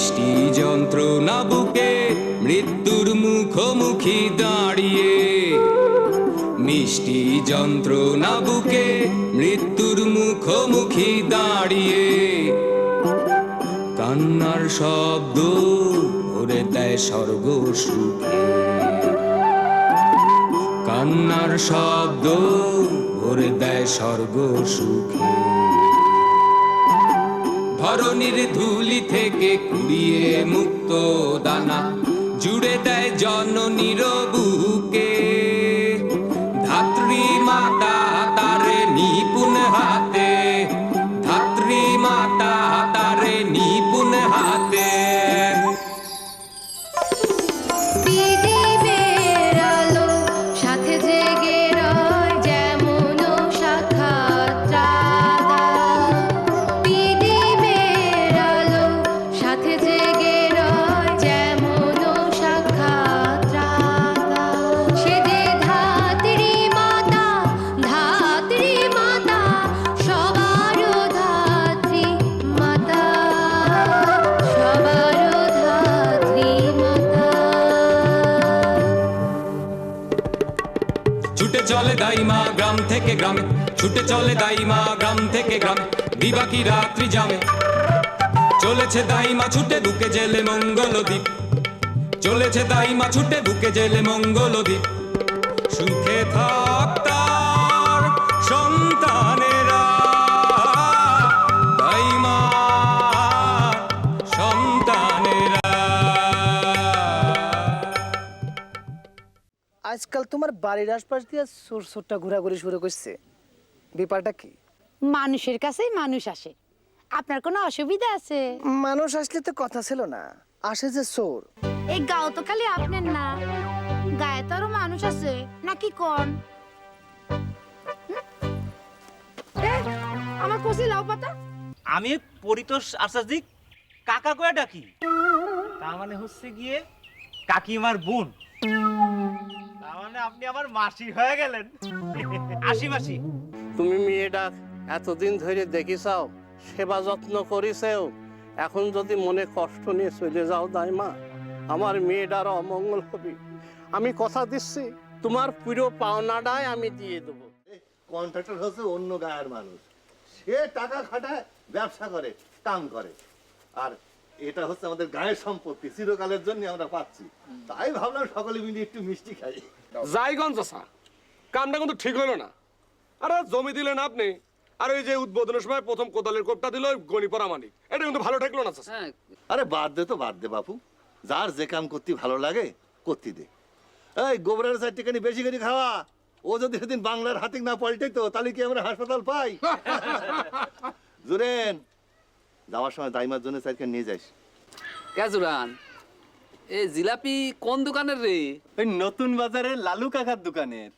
মিষ্টি যন্ত্রণা বুকে মৃত্যুর মুখোমুখি দাঁড়িয়ে। মিষ্টি যন্ত্রণা বুকে মৃত্যুর মুখোমুখি দাঁড়িয়ে। কান্নার শব্দ ভরে দেয় স্বর্গ সুখে। কান্নার শব্দ ভরে দেয় স্বর্গ সুখে। ধরনীর ধুলি থেকে কুড়িয়ে মুক্ত দানা জুড়ে দেয় জননীর বুকে। চলে দাইমা গ্রাম থেকে গ্রামে দিবাকি রাত্রি জামে? চলেছে দাইমা ছুটে বুকে জেলে মঙ্গলদ্বীপ। চলেছে দাইমা ছুটে বুকে জেলে মঙ্গলদ্বীপ। সুখে থাক তার সন্তানেরা। দাইমা সন্তানেরা। আজকাল তোমার বাড়ির আশপাশ দিয়ে সুর সুরটা ঘোরাঘুরি শুরু করছে। ব্যাপারটা কি? মানুষের কাছেই মানুষ আসে। আপনার কোনো অসুবিধা আছে? মানুষ আসলে তো কথা ছিল না। আসে যে চোর। এই গাও তো খালি আপনার না। গায়ে তো আরও মানুষ আছে। নাকি কোন? আমার কষি লাউ পাতা। আমি পরিতোষ আচার্যিক কাকা কয়ে ডাকি। তার মানে হচ্ছে গিয়ে কাকিমার বোন। তার মানে আপনি আমার মাসি হয়ে গেলেন। আশি মাসি। তুমি মেয়েটা এতদিন ধরে দেখিছাও সেবা যত্ন করিছেও এখন যদি মনে কষ্ট নিয়ে চলে যাও দাইমা আমার মেয়েটার অমঙ্গল হবে। আমি কথা দিচ্ছি তোমার পুরো পাওনাটাই আমি দিয়ে দেবো। কন্ট্রাক্টর হচ্ছে অন্য গায়ের মানুষ সে টাকা খাটায় ব্যবসা করে কাম করে আর এটা হচ্ছে আমাদের গায়ের সম্পত্তি চিরকালের জন্য আমরা পাচ্ছি। তাই ভাবলাম সকলে মিলে একটু মিষ্টি খাই। চাষা কামটা কিন্তু ঠিক হলো না। আরে জমি দিলেন আপনি আর ওই যে উদ্বোধনের সময় প্রথম কোদালের কোপটা দিল ওই গণি পরামানিক এটা কিন্তু ভালো ঠেকলো না চাষা আরে বাদ দে তো বাদ দে বাপু। যার যে কাম করতে ভালো লাগে করতে দে। এই গোবরের চারটিখানি বেশি করে খাওয়া। ও যদি সেদিন বাংলার হাতিক না পাল্টে তো তাহলে কি আমরা হাসপাতাল পাই? জুরেন যাওয়ার সময় দাইমার জন্য চারখান নিয়ে যাইস ক্যাজুরান এ জিলাপি কোন দোকানের রে? ওই নতুন বাজারে লালু কাকার দোকানের।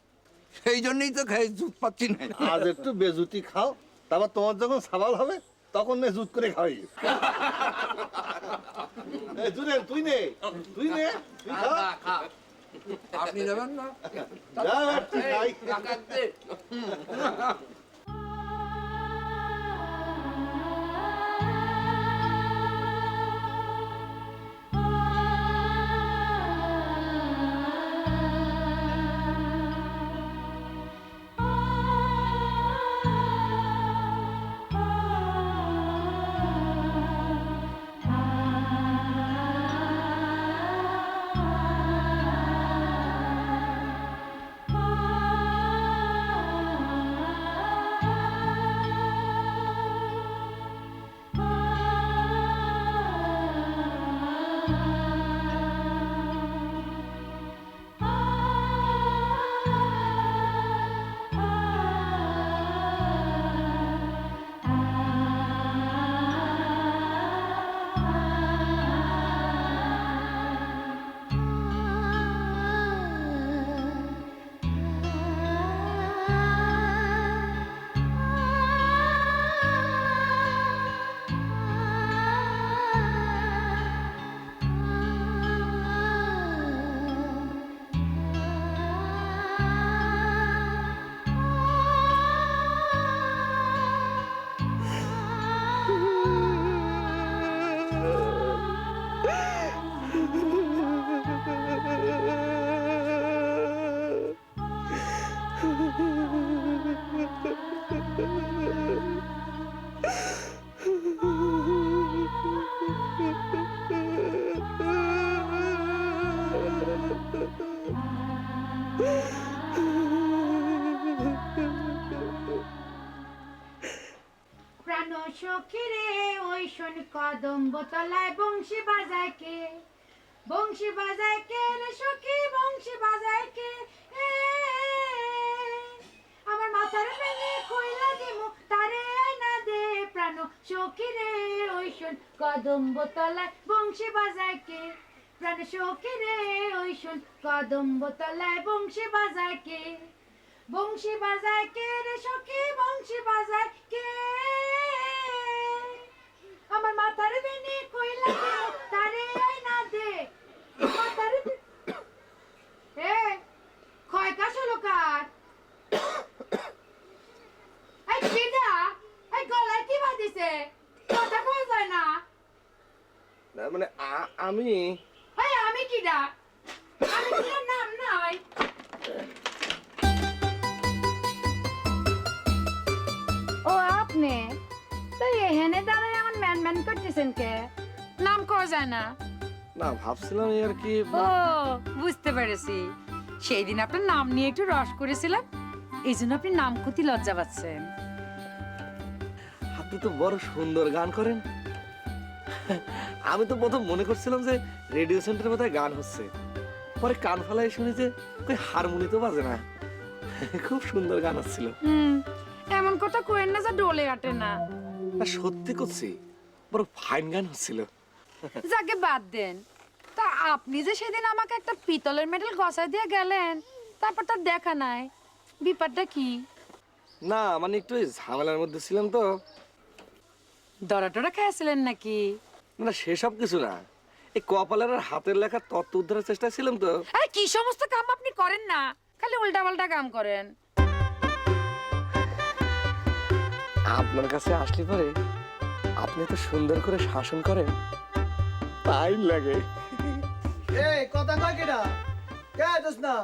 সেই জন্যই তো খাই জুত পাচ্ছি না। আজ একটু বেজুতি খাও তারপর তোমার যখন সাবাল হবে তখন নে জুত করে খাই এই তুই নে তুই নে তুই খা। আপনি নেবেন না? সখী রে ওই শোন কদম্ব তলায় বংশী বাজায় কে? বংশী বাজায় কে রে সখী? বংশী বাজায় কে? আমার মাথার ভেঙে কইলা দিমু তারে আয়না দে প্রাণ। সখী রে ওই শোন কদম্ব তলায় বংশী বাজায় কে? প্রাণ সখী রে ওই শোন কদম্ব তলায় বংশী বাজায় কে? বংশী বাজায় কে রে সখী? বংশী বাজায় কে? আমার মাথার বেনে কইলা তারে আয়না দে। মাথার এ ক্ষয় কাশ হলো কার? এই কিডা এই গলায় কি বাঁধিছে? কথা কই যায় না। না, মানে আমি এই আমি কিডা আমি কিডা নাম নাই। ম্যান করতেছেন কে? নাম কওয়া যায় না। না ভাবছিলাম আর কি ও বুঝতে পেরেছি। সেই দিন আপনার নাম নিয়ে একটু রস করেছিলাম এই জন্য আপনি নাম ক্ষতি লজ্জা পাচ্ছেন। আপনি তো বড় সুন্দর গান করেন। আমি তো প্রথম মনে করছিলাম যে রেডিও সেন্টারে বোধহয় গান হচ্ছে। পরে কান ফালাই শুনি যে ওই হারমোনি তো বাজে না। খুব সুন্দর গান হচ্ছিল। এমন কথা কোয়েন না যা ডোলে আটে না সত্যি করছি। বড় ফাইন গান হচ্ছিল। যাকে বাদ দেন। তা আপনি যে সেদিন আমাকে একটা পিতলের মেডেল গসায় দিয়ে গেলেন তারপর তার দেখা নাই। বিপদটা কি? না মানে একটু ঝামেলার মধ্যে ছিলাম তো। দরা টরা খেয়েছিলেন নাকি? না সেসব কিছু না। এই কপালের আর হাতের লেখা তত্ত্ব উদ্ধারের চেষ্টা ছিলাম তো। আরে কি সমস্ত কাম আপনি করেন না। খালি উল্টা পাল্টা কাম করেন। আপনার কাছে আসলে পরে আপনি তো সুন্দর করে শাসন করেন। তাই লাগে। এই কথা কয় কেডা কে দোস না?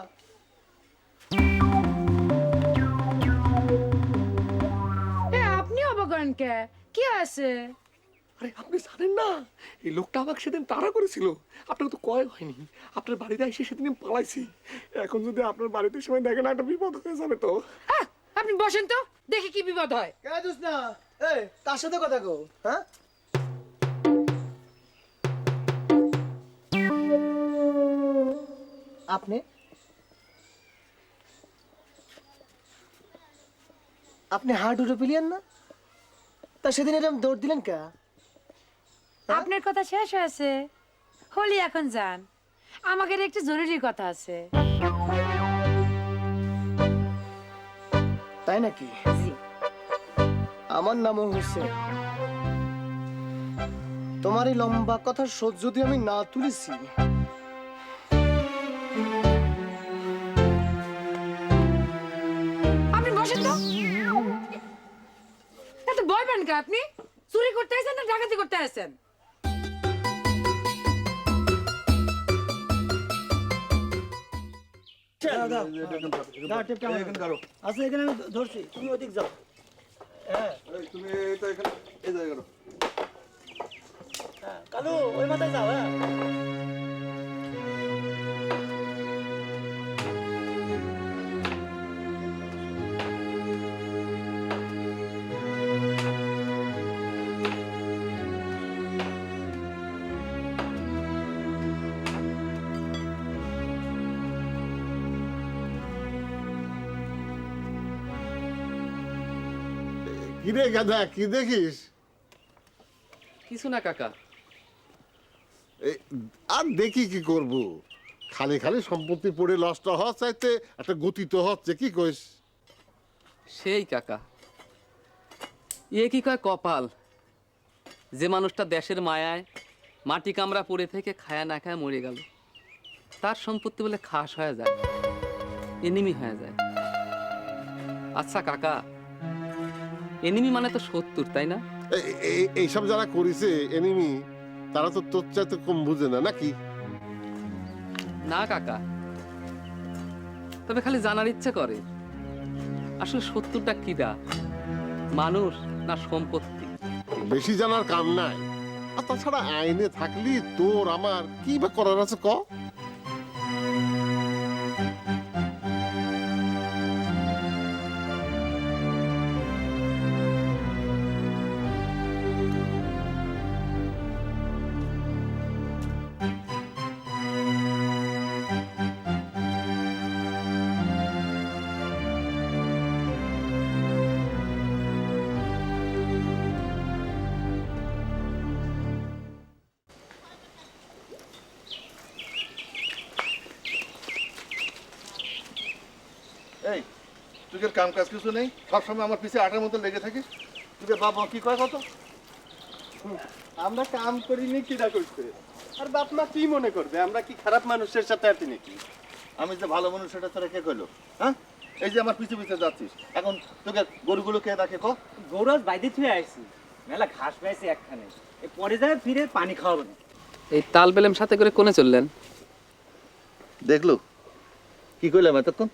এ আপনি অবগণ কে? কি আছে? আরে আপনি জানেন না এই লোকটা আমাকে সেদিন তাড়া করেছিল। আপনাকে তো কয় হয়নি। আপনার বাড়িতে এসে সেদিন আমি পালাইছি। এখন যদি আপনার বাড়িতে সময় দেখেন একটা বিপদ হয়ে যাবে তো। আপনি বসেন তো দেখি কি বিপদ হয়। কে দোস না? এই তার সাথে কথা হ্যাঁ? আপনি? আপনি হার্ট উঠে পেলিয়েন না? তা সেদিন এরকম দৌড় দিলেন কে? আপনার কথা শেষ হয়েছে। হলি এখন যান। আমাদের একটু জরুরি কথা আছে। তাই নাকি? আমার নামও হোসেন তোমার এই লম্বা কথার শোধ যদি আমি না তুলেছি। আপনি বসেন তো। এত ভয় পান কে আপনি? চুরি করতে আসেন না ডাকাতি করতে আসেন আচ্ছা এখানে আমি ধরছি। তুমি ওদিক যাও। তুমি তো এখানে এই জায়গাটা। কালু ওই মাথায় যাও হ্যাঁ। কিরে গাদা কি দেখিস? কিছু না কাকা। আর দেখি কি করব। খালি খালি সম্পত্তি পড়ে নষ্ট হওয়ার চাইতে একটা গতি তো হচ্ছে কি কইস? সেই কাকা। ইয়ে কি কয় কপাল? যে মানুষটা দেশের মায়ায় মাটি কামড়া পড়ে থেকে খায়া না খায়া মরে গেল তার সম্পত্তি বলে খাস হয়ে যায় এনিমি হয়ে যায়। আচ্ছা কাকা এনিমি মানে তো সত্তর তাই না? এই- এই- এইসব যারা করেছে এনিমি তারা তো তোর চাইতে কম বুঝে না নাকি? না কাকা। তবে খালি জানার ইচ্ছে করে। আসলে সত্তরটা কিরা মানুষ না সম্পত্তি? বেশি জানার কাম নাই। আর তাছাড়া আইনে থাকলি তোর আমার কি বা করার আছে ক? তুই কাম কাজ কিছু নেই সবসময় আমার পিছে আটার মতো লেগে থাকিস। তুই বাবা কি কয় কত? আমরা কাম করিনি কিরা করছে আর বাপ মা কি মনে করবে? আমরা কি খারাপ মানুষের সাথে আছি নাকি? আমি যে ভালো মানুষ সেটা তোরা কে কইলো? হ্যাঁ? এই যে আমার পিছে পিছে যাচ্ছিস এখন তোকে গরুগুলো কে রাখে ক? গৌরব বাইরে থুয়ে আইছি। মেলা ঘাস পাইছি একখানে। এ পরে যাবে ফিরে পানি খাওয়াবো না। এই তাল বেলেম সাথে করে কোনে চললেন? দেখল? কি কইলাম এতক্ষণ?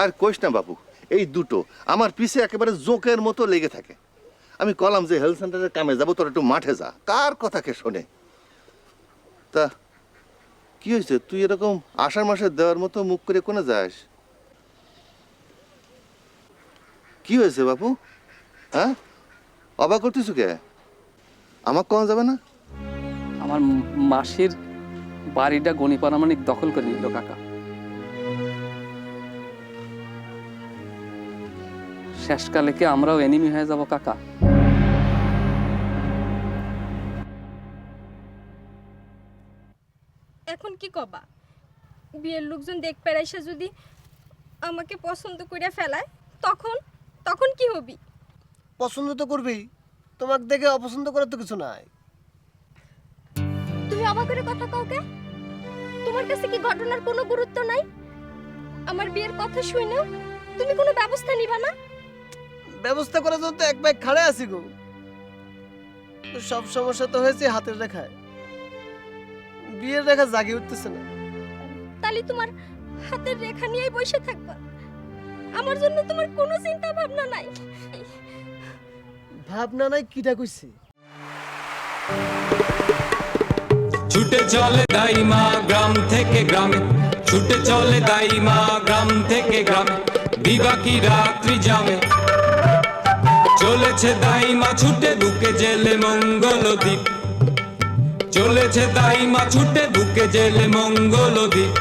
আর কইস না বাবু, এই দুটো আমার পিছে একেবারে জোকের মতো লেগে থাকে। আমি কলাম যে হেলথ সেন্টারের কামে যাব, তোর একটু মাঠে যা, কার কথা কে শোনে? তা, কি হয়েছে? তুই এরকম আষাঢ় মাসে দেওয়ার মতো মুখ করে কোনে যাস? কি হয়েছে বাপু হ্যাঁ? অবাক করতেছ কে? আমার কম যাবে না? আমার মাসির বাড়িটা গণি পারামানিক দখল করে নিল কাকা। শেষকালে কি আমরাও এনিমি হয়ে যাব কাকা। এখন কি কবা? বিয়ের লোকজন দেখ পেরাইসা যদি আমাকে পছন্দ করে ফেলায় তখন তখন কি হবি? পছন্দ তো করবি তোমাকে দেখে অপছন্দ করার তো কিছু নাই। তুমি অবাক করে কথা কাউকে তোমার কাছে কি ঘটনার কোনো গুরুত্ব নাই? আমার বিয়ের কথা শুনেও তুমি কোনো ব্যবস্থা নিবা না? ব্যবস্থা করার জন্য তো এক ব্যাগ খাড়ে আছি গো। সব সমস্যা তো হয়েছে হাতের রেখায়। বিয়ের রেখা জাগিয়ে উঠতেছে না। তাহলে তোমার হাতের রেখা নিয়েই বসে থাকবা। আমার জন্য তোমার কোনো চিন্তা ভাবনা নাই। ভাবনা নাই কিটা কইছি? ছুটে চলে দাইমা গ্রাম থেকে গ্রামে। ছুটে চলে দাইমা গ্রাম থেকে গ্রামে। বিবাকি রাত্রি জামে। চলেছে দাইমা ছুটে বুকে জেলে মঙ্গল দ্বীপ। চলেছে দাইমা ছুটে বুকে জেলে মঙ্গল দ্বীপ।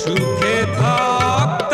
সুখে থাক।